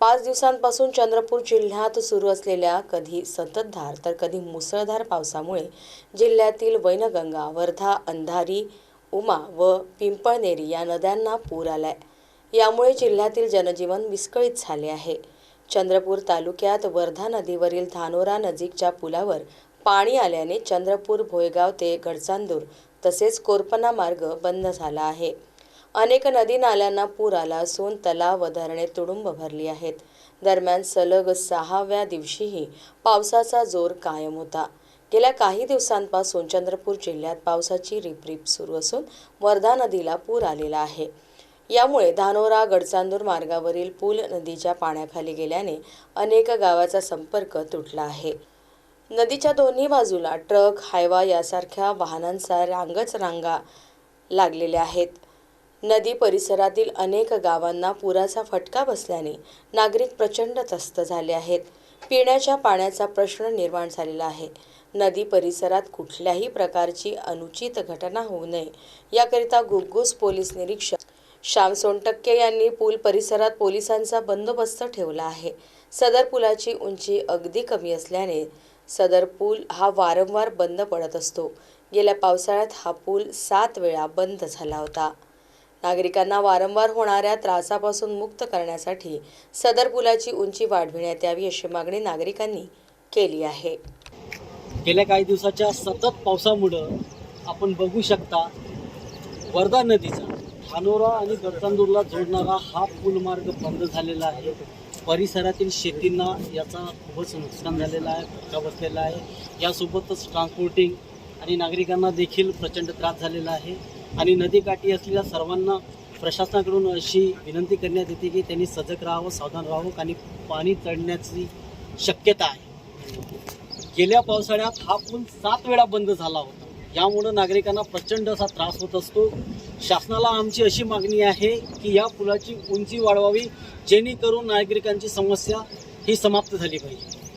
पाच दिवसांपासून चंद्रपूर जिल्ह्यात सुरू असलेल्या कधी संततधार तर कधी मुसळधार पावसामुळे जिल्ह्यातील वैनगंगा वर्धा अंधारी उमा व पिंपळनेरी या नद्यांना पूर आलाय. यामुळे जिल्ह्यातील जनजीवन विस्कळीत झाले आहे. चंद्रपूर तालुक्यात वर्धा नदीवरील धानोरा नजीकच्या पुलावर पाणी आल्याने चंद्रपूर भोयगाव ते गडचांदूर तसेच कोरपना मार्ग बंद झाला आहे. अनेक नदी नाल्यांना पूर आला असून तलाव व धरणे तुडुंब भरली आहेत. दरम्यान सलग सहाव्या दिवशीही पावसाचा जोर कायम होता. गेल्या काही दिवसांपासून चंद्रपूर जिल्ह्यात पावसाची रिपरिप सुरू असून वर्धा नदीला पूर आलेला आहे. यामुळे धानोरा गडचांदूर मार्गावरील पूल नदीच्या पाण्याखाली गेल्याने अनेक गावाचा संपर्क तुटला आहे. नदीच्या दोन्ही बाजूला ट्रक हायवा यासारख्या वाहनांचा रांगच रांगा लागलेल्या आहेत. नदी परिसरातील अनेक गावांना पुराचा फटका बसल्याने नागरिक प्रचंड त्रस्त झाले आहेत. पिण्याच्या पाण्याचा प्रश्न निर्माण झालेला आहे. नदी परिसरात कुठल्याही प्रकारची अनुचित घटना होऊ नये याकरिता गुग्गूस पोलीस निरीक्षक श्याम सोनटक्के यांनी पूल परिसरात पोलिसांचा बंदोबस्त ठेवला आहे. सदर पुलाची उंची अगदी कमी असल्याने सदर पूल हा वारंवार बंद पडत असतो. गेल्या पावसाळ्यात हा पूल सात वेळा बंद झाला होता. नागरिकांना वारंवार होणाऱ्या त्रासापासून मुक्त करण्यासाठी सदर पुलाची उंची वाढविण्यात यावी अशी मागणी नागरिकांनी केली आहे. गेल्या काही दिवसाच्या सतत पावसामुळं आपण बघू शकता वर्धा नदीचा धानोरा आणि गडचांदूरला जोडणारा हा पूल मार्ग बंद झालेला आहे. परिसरातील शेतींना याचा खूपच नुकसान झालेलं आहे फटका बसलेला आहे. यासोबतच ट्रान्सपोर्टिंग आणि नागरिकांना देखील प्रचंड त्रास झालेला आहे. आणि नदीकाठी असलेल्या सर्वांना प्रशासनाकडून अशी विनंती करण्यात येते की त्यांनी सजग राहावं सावधान राहावं आणि पाणी चढण्याची शक्यता आहे. गेल्या पावसाळ्यात हा पूल सात वेळा बंद झाला होता. यामुळं नागरिकांना प्रचंड असा त्रास होत असतो. शासनाला आमची अशी मागणी आहे की या पुलाची उंची वाढवावी जेणेकरून नागरिकांची समस्या ही समाप्त झाली पाहिजे.